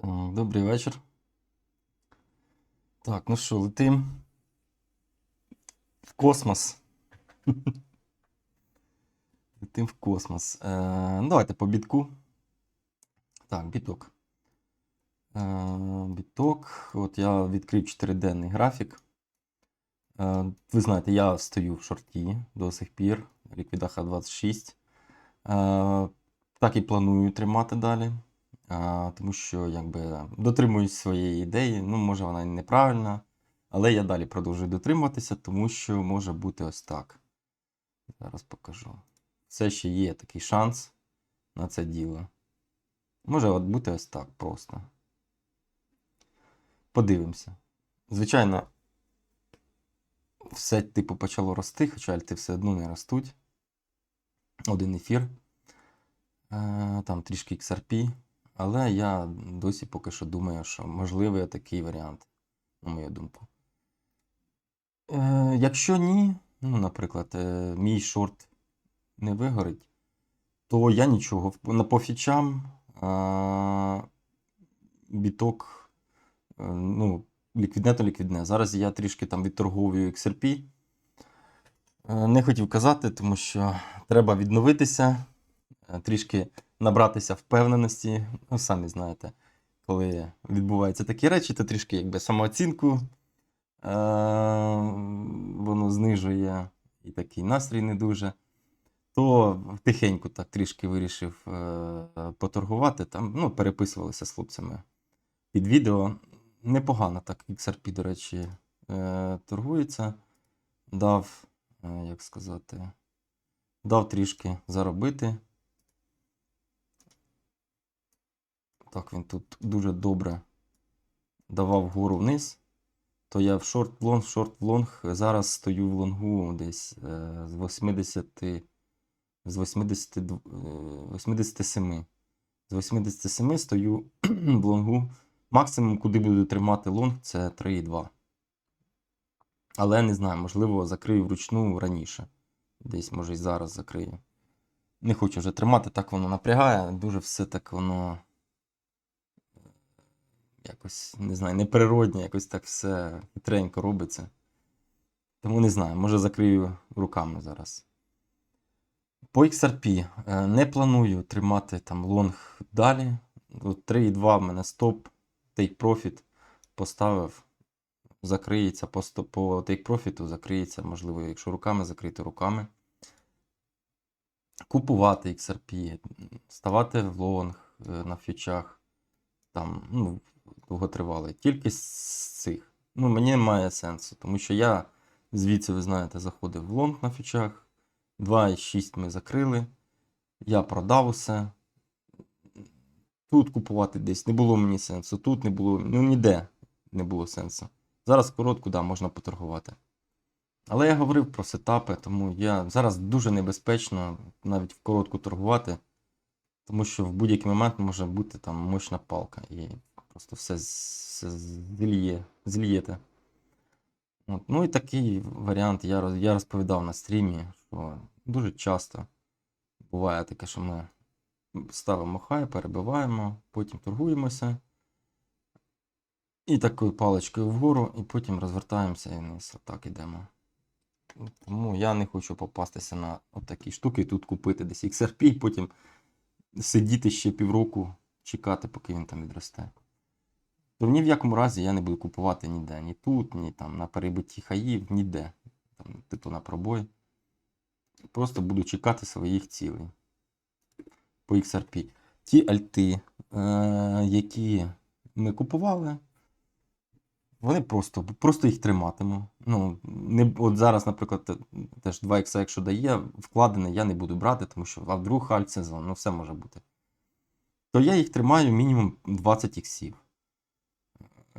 Так, добрий вечір. Так, ну що, летим в космос. Летим в космос. Е, ну, давайте по бітку. Так, біток. Е, біток. От я відкрив 4денний графік. Е, ви знаєте, я стою в шорті до сих пір. Ліквідаха 26. Е, так і планую тримати далі. А, тому що якби дотримуюсь своєї ідеї. Ну, може, вона і неправильна, але я далі продовжую дотримуватися, тому що може бути ось так. Зараз покажу. Все ще є такий шанс на це діло. Може от бути ось так просто. Подивимося. Звичайно, все типу почало рости, хоча альти все одно не ростуть. Один ефір. Е, Там трішки XRP. Але я досі поки що думаю, що можливий такий варіант, на мою думку. Е, якщо ні, ну, наприклад, е, мій шорт не вигорить, то я нічого. На по фічам а, біток, е, ну, ліквідне то ліквідне. Зараз я трішки там відторговую XRP. Е, Не хотів казати, тому що треба відновитися, е, трішки набратися впевненості. Ну, самі знаєте, коли відбуваються такі речі, то трішки якби самооцінку е- воно знижує і такий настрій не дуже. То тихенько так трішки вирішив е- поторгувати. Там, ну, переписувалися з хлопцями під відео. Непогано так XRP, до речі, е- торгується. Дав, е, як сказати, дав трішки заробити. Так, він тут дуже добре давав вгору вниз. То я в шорт лонг, в шорт лонг. Зараз стою в лонгу десь е, з 80, з 80, е, 87. З 87 стою в лонгу. Максимум, куди буду тримати лонг, це 3,2. Але не знаю, можливо, закрию вручну раніше. Десь, може, і зараз закрию. Не хочу вже тримати, так воно напрягає. Дуже все так воно якось, не знаю, неприродне, якось так все хитренько робиться. Тому не знаю, може закрию руками зараз. По XRP е, не планую тримати там лонг далі. 3,2 в мене стоп, take profit поставив. Закриється по, по profit, закриється, можливо, якщо руками закрити руками. Купувати XRP, ставати в лонг е, на фьючах. Там, ну, довготривалий. Тільки з цих. Ну, мені немає сенсу, тому що я звідси, ви знаєте, заходив в лонг на фічах. 2,6 ми закрили. Я продав усе. Тут купувати десь не було мені сенсу. Тут не було, ну ніде не було сенсу. Зараз коротку, да, можна поторгувати. Але я говорив про сетапи, тому я зараз дуже небезпечно навіть в коротку торгувати, тому що в будь-який момент може бути там мощна палка. І Просто все, зліє, злієте. От. Ну і такий варіант я, роз- я розповідав на стрімі, що дуже часто буває таке, що ми ставимо хай, перебиваємо, потім торгуємося. І такою паличкою вгору, і потім розвертаємося і вниз. Отак ідемо. Тому я не хочу попастися на такі штуки, тут купити десь XRP, і потім сидіти ще півроку, чекати, поки він там відросте. То ні в якому разі я не буду купувати ніде. Ні тут, ні там на перебитті хаїв, ніде. Там, типу на пробой. Просто буду чекати своїх цілей. По XRP. Ті альти, е- які ми купували, вони просто, просто їх триматиму. Ну, не, от зараз, наприклад, теж 2 ікса, якщо дає, вкладене я не буду брати, тому що а вдруг альт сезон, ну все може бути. То я їх тримаю мінімум 20 іксів.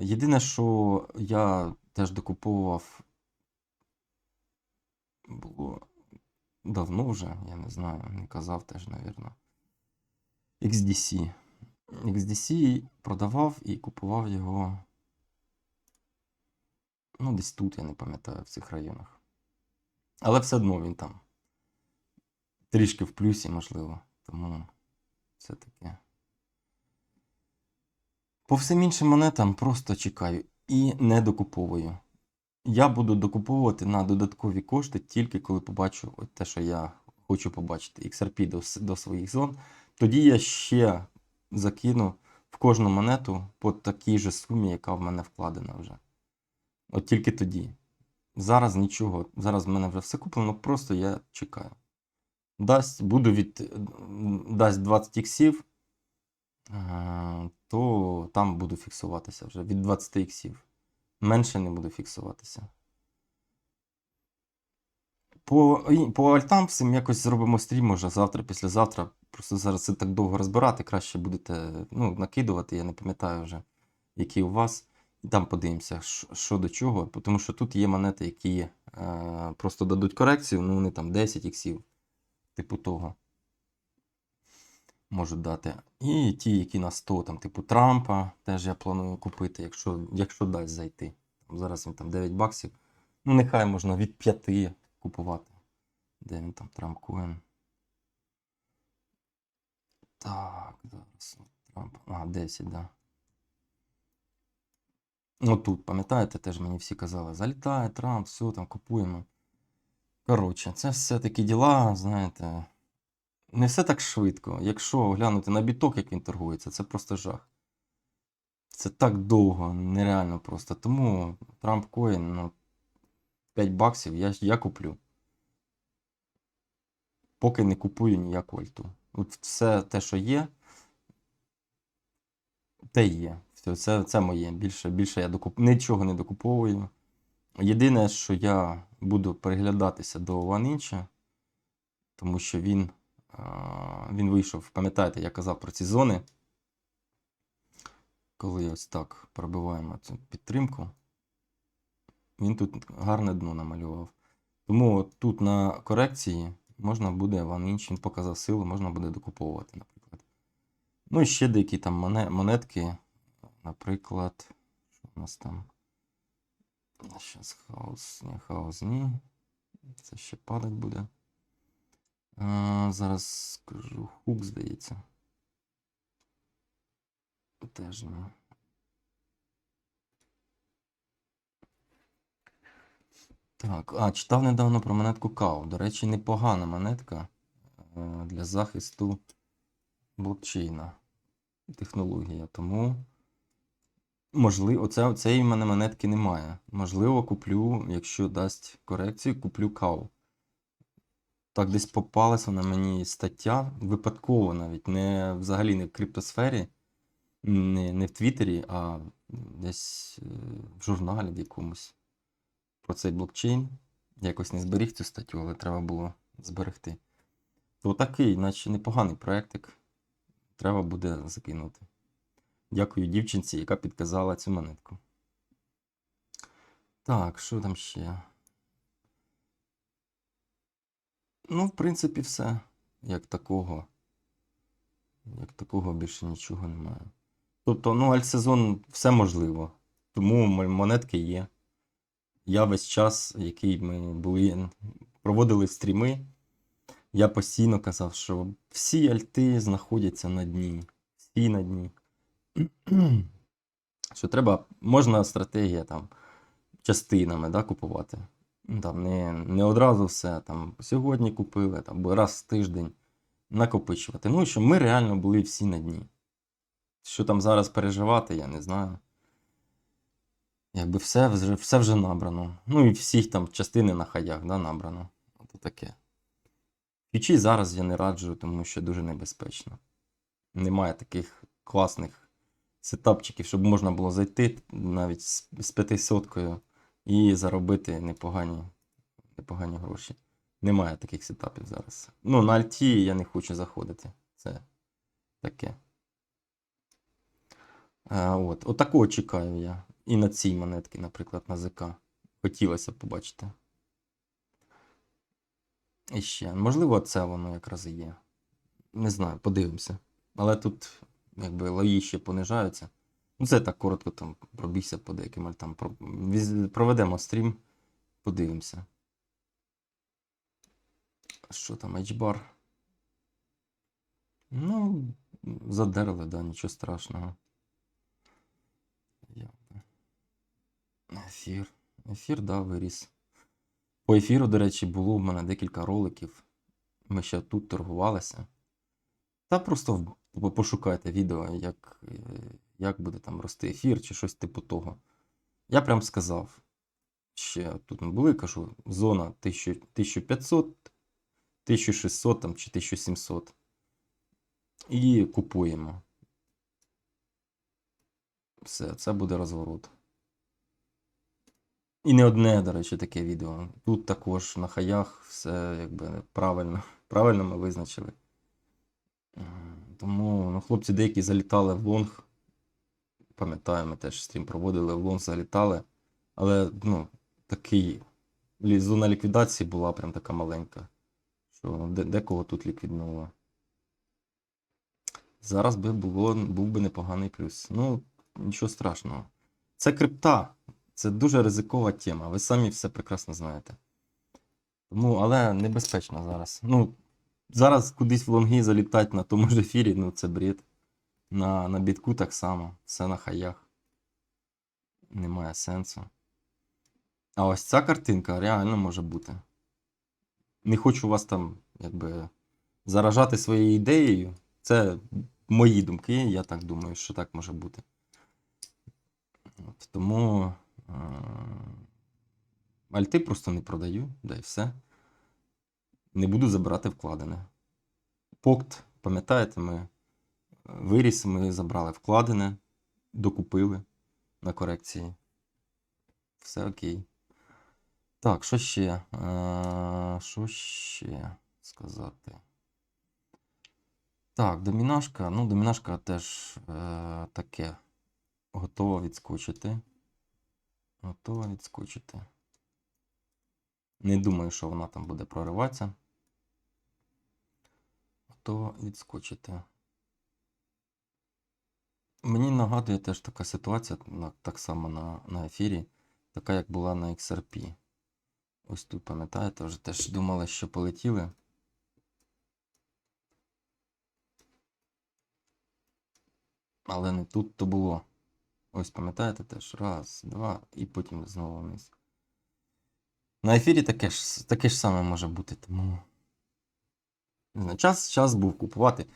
Єдине, що я теж докуповував було давно вже, я не знаю, не казав теж, навірно. XDC. XDC продавав і купував його. Ну, десь тут, я не пам'ятаю, в цих районах. Але все одно він там трішки в плюсі, можливо. Тому все таке. По всім іншим монетам просто чекаю і не докуповую. Я буду докуповувати на додаткові кошти тільки коли побачу те, що я хочу побачити, XRP до, до своїх зон. Тоді я ще закину в кожну монету по такій же сумі, яка в мене вкладена вже. От тільки тоді. Зараз нічого. Зараз в мене вже все куплено, просто я чекаю. Дасть, буду від, дасть 20 іксів, то там буду фіксуватися вже від 20 іксів. Менше не буду фіксуватися. По, по альтам всім якось зробимо стрім, може завтра, післязавтра. Просто зараз це так довго розбирати. Краще будете ну, накидувати, я не пам'ятаю вже, які у вас. І там подивимося, що, що до чого. Тому що тут є монети, які е, просто дадуть корекцію, ну вони там 10 іксів, типу того. Можуть дати. І ті, які на 100, там, типу Трампа, теж я планую купити, якщо, якщо дасть зайти. Зараз він там 9 баксів. Ну, нехай можна від 5 купувати. Де він там Трамп Коін? Так, зараз. Трамп. А, 10, да. Ну тут, пам'ятаєте, теж мені всі казали, залітає Трамп, все там купуємо. Коротше, це все такі діла, знаєте. Не все так швидко. Якщо глянути на біток, як він торгується, це просто жах. Це так довго, нереально просто. Тому Трамп Коін, ну, 5 баксів я, я куплю. Поки не купую ніяку альту. От все те, що є, те є. Все, це, це моє. Bільше, більше я докуп... нічого не докуповую. Єдине, що я буду переглядатися до OneInch, тому що він, він вийшов, пам'ятаєте, я казав про ці зони. Коли ось так пробиваємо цю підтримку, він тут гарне дно намалював. Тому от тут на корекції можна буде OneInch, він показав силу, можна буде докуповувати, наприклад. Ну і ще деякі там монетки, наприклад, що у нас там? Зараз хаос, ні, хаос, ні. Це ще падать буде. А, зараз скажу хук, здається. Теж ні. Так, а, читав недавно про монетку Кау. До речі, непогана монетка е, для захисту блокчейна. Технологія. Тому, можливо, оце, цієї в мене монетки немає. Можливо, куплю, якщо дасть корекцію, куплю Кау. Так, десь попалася на мені стаття, випадково навіть, не взагалі не в криптосфері, не, не в Твіттері, а десь е, в журналі в якомусь про цей блокчейн. Якось не зберіг цю статтю, але треба було зберегти. То такий, наче непоганий проєктик. Треба буде закинути. Дякую дівчинці, яка підказала цю монетку. Так, що там ще? Ну, в принципі, все. Як такого. Як такого більше нічого немає. Тобто, ну, альтсезон все можливо. Тому монетки є. Я весь час, який ми були, проводили стріми, я постійно казав, що всі альти знаходяться на дні. Всі на дні. Що треба, можна стратегія там частинами да, купувати. Ну, Там не, не одразу все. Там сьогодні купили, або раз в тиждень накопичувати. Ну, щоб ми реально були всі на дні. Що там зараз переживати, я не знаю. Якби все вже, все вже набрано. Ну і всіх там частини на хаях да, набрано. Ото таке. Фічі зараз я не раджу, тому що дуже небезпечно. Немає таких класних сетапчиків, щоб можна було зайти навіть з 500 і заробити непогані, непогані гроші. Немає таких сетапів зараз. Ну, на Альті я не хочу заходити. Це таке. А, от. Отакого чекаю я. І на цій монетці, наприклад, на ЗК. Хотілося б побачити. І ще. Можливо, це воно якраз і є. Не знаю, подивимося. Але тут, якби, лої ще понижаються. Ну, це так коротко там пробігся по деяким альтам. Проведемо стрім, подивимося. Що там, HBAR? Ну, задерли, да, нічого страшного. Ефір. Ефір, да, виріс. По ефіру, до речі, було в мене декілька роликів. Ми ще тут торгувалися. Та просто пошукайте відео, як, як буде там рости ефір чи щось типу того. Я прям сказав. Ще тут ми були, кажу, зона 1500, 1600 там, чи 1700. І купуємо. Все, це буде розворот. І не одне, до речі, таке відео. Тут також на хаях все якби правильно. Правильно ми визначили. Тому ну, хлопці деякі залітали в лонг. Пам'ятаю, ми теж стрім проводили, в лонг залітали. Але ну, такий зона ліквідації була прям така маленька. Що де- декого тут ліквіднуло. Зараз би було, був би непоганий плюс. Ну, нічого страшного. Це крипта. Це дуже ризикова тема. Ви самі все прекрасно знаєте. Тому, але небезпечно зараз. Ну, зараз кудись в лонги залітати на тому ж ефірі, ну це бред. На, на бітку так само, все на хаях. Немає сенсу. А ось ця картинка реально може бути. Не хочу вас там, якби, заражати своєю ідеєю. Це мої думки, я так думаю, що так може бути. От, тому е- альти просто не продаю, да і все. Не буду забирати вкладене. Покт, пам'ятаєте, ми виріс, ми забрали вкладене, докупили на корекції. Все окей. Так, що ще? Е, Що ще сказати? Так, домінашка. Ну, домінашка теж е, таке. Готова відскочити. Готова відскочити. Не думаю, що вона там буде прориватися. Готова відскочити. Мені нагадує теж така ситуація, так само на, на ефірі, така як була на XRP. Ось тут, пам'ятаєте, вже теж думали, що полетіли. Але не тут то було. Ось пам'ятаєте теж. Раз, два, і потім знову вниз. На ефірі таке ж, таке ж саме може бути, тому. Знаю, час, час був купувати.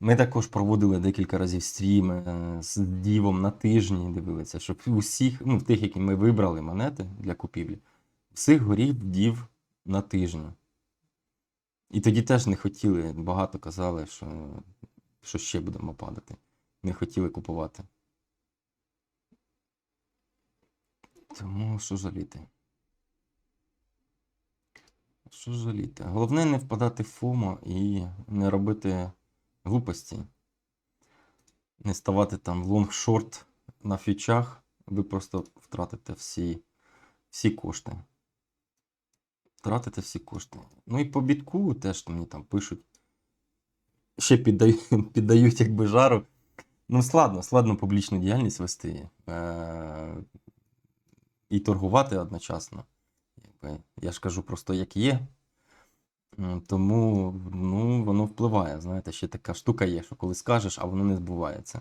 Ми також проводили декілька разів стріми е, з дівом на тижні, дивилися, щоб усіх, ну, тих, які ми вибрали монети для купівлі, всіх горів дів на тижні. І тоді теж не хотіли, багато казали, що, що ще будемо падати. Не хотіли купувати. Тому що жаліти? Що жаліти? Головне не впадати в ФОМО і не робити глупості. Не ставати там в лонг-шорт на фьючах, ви просто втратите всі, всі кошти. Втратите всі кошти. Ну і по бітку теж мені там пишуть. Ще піддають, піддають якби жару. Ну, складно, складно публічну діяльність вести е- і торгувати одночасно. Якби, я ж кажу просто як є. Тому ну, воно впливає. Знаєте, ще така штука є, що коли скажеш, а воно не збувається.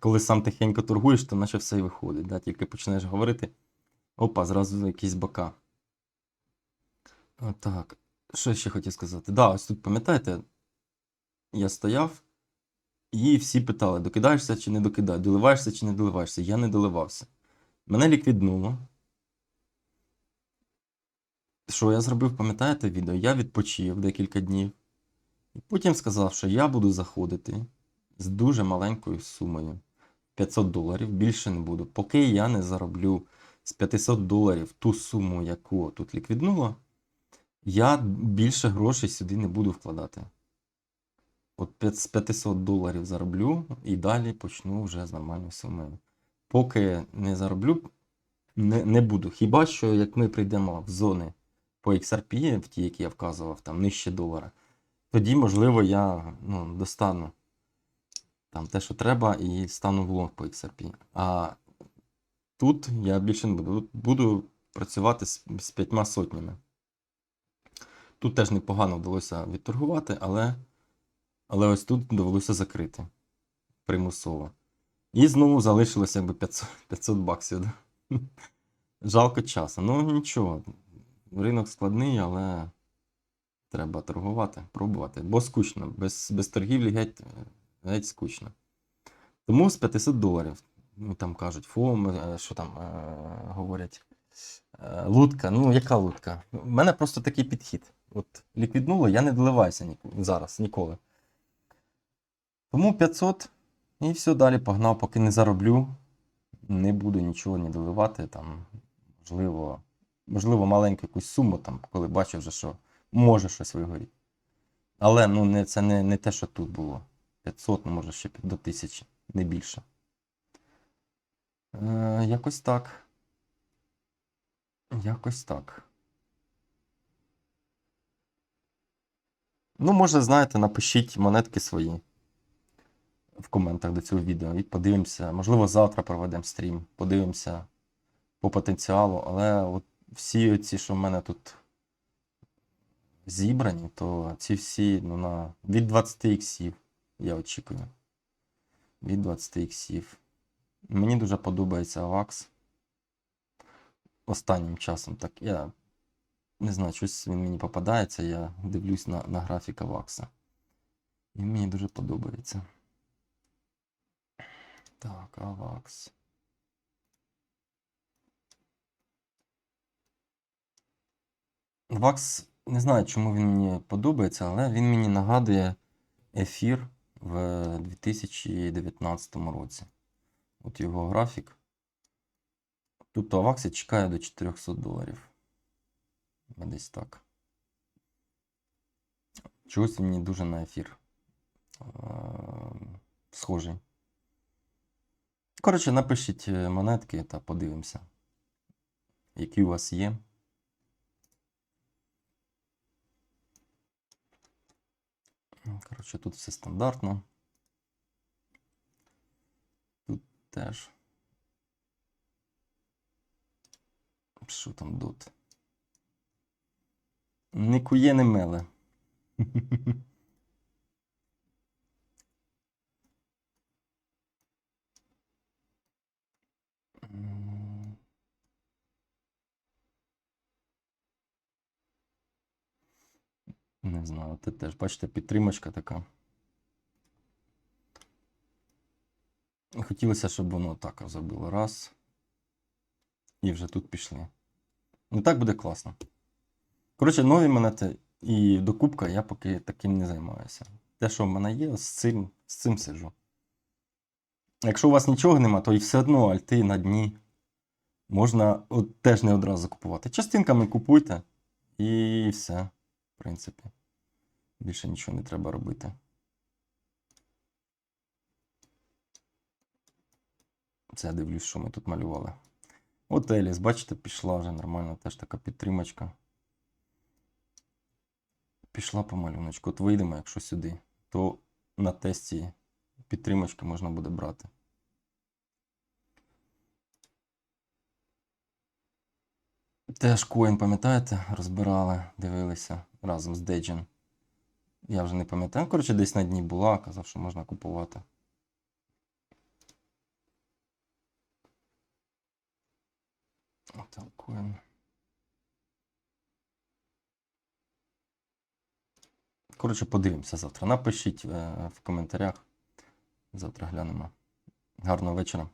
Коли сам тихенько торгуєш, то наче все і виходить. Да? Тільки почнеш говорити, опа, зразу якісь бока. Так, що я ще хотів сказати? Да, ось тут пам'ятаєте, я стояв, і всі питали, докидаєшся чи не докидаєш, доливаєшся чи не доливаєшся. Я не доливався. Мене ліквіднуло. Що я зробив, пам'ятаєте відео? Я відпочив декілька днів. І потім сказав, що я буду заходити з дуже маленькою сумою. 500 доларів, більше не буду. Поки я не зароблю з 500 доларів ту суму, яку тут ліквіднуло, я більше грошей сюди не буду вкладати. От з 500 доларів зароблю і далі почну вже з нормальною сумою. Поки не зароблю, не, не буду. Хіба що як ми прийдемо в зони по XRP, в ті, які я вказував, там нижче долара, тоді, можливо, я ну, достану там те, що треба, і стану в лонг по XRP. А тут я більше не буду. Буду працювати з, з п'ятьма сотнями. Тут теж непогано вдалося відторгувати, але, але ось тут довелося закрити примусово. І знову залишилося якби 500, 500 баксів. Жалко часу. Ну нічого. Ринок складний, але треба торгувати, пробувати. Бо скучно. Без, без торгівлі геть, геть скучно. Тому з 500 доларів. Ну, там кажуть, фом, е, що там е, говорять. Е, Лутка. Ну, яка лутка? У мене просто такий підхід. От ліквіднуло, я не доливаюся ні, зараз, ніколи. Тому 500 і все далі погнав, поки не зароблю. Не буду нічого не доливати. Там, можливо, можливо, маленьку якусь суму, там, коли бачу вже, що може щось вигоріти. Але ну, не, це не, не те, що тут було. 500, ну може ще до 1000, не більше. Е, якось так. Якось так. Ну, може, знаєте, напишіть монетки свої в коментах до цього відео і подивимося. Можливо, завтра проведемо стрім, подивимося по потенціалу, але от всі ці, що в мене тут зібрані, то ці всі ну, на від 20 іксів я очікую. Від 20 іксів. Мені дуже подобається Авакс. Останнім часом так я не знаю, щось він мені попадається, я дивлюсь на, на графік Авакса. І мені дуже подобається. Так, Авакс. Вакс, не знаю, чому він мені подобається, але він мені нагадує ефір в 2019 році. От його графік. Тобто Авакс я чекаю до 400 доларів. Десь так. Чогось він мені дуже на ефір. е, Схожий. Коротше, напишіть е, монетки та подивимося, які у вас є. Коротше, тут все стандартно. Тут теж. Що там тут? Не кує, не меле. Не знаю, ти теж, бачите, підтримочка така. Хотілося, щоб воно так зробило. Раз. І вже тут пішли. Ну так буде класно. Коротше, нові монети і докупка я поки таким не займаюся. Те, що в мене є, з цим, з цим сижу. Якщо у вас нічого нема, то і все одно альти на дні можна от, теж не одразу купувати. Частинками купуйте і все, в принципі. Більше нічого не треба робити. Це я дивлюсь, що ми тут малювали. От Еліс, бачите, пішла вже нормально, теж така підтримочка. Пішла по малюночку. От вийдемо, якщо сюди, то на тесті підтримочки можна буде брати. Теж коін, пам'ятаєте, розбирали, дивилися разом з Деджин. Я вже не пам'ятаю. Коротше, десь на дні була, казав, що можна купувати. Отак. Коротше, подивимося завтра. Напишіть е, в коментарях. Завтра глянемо. Гарного вечора.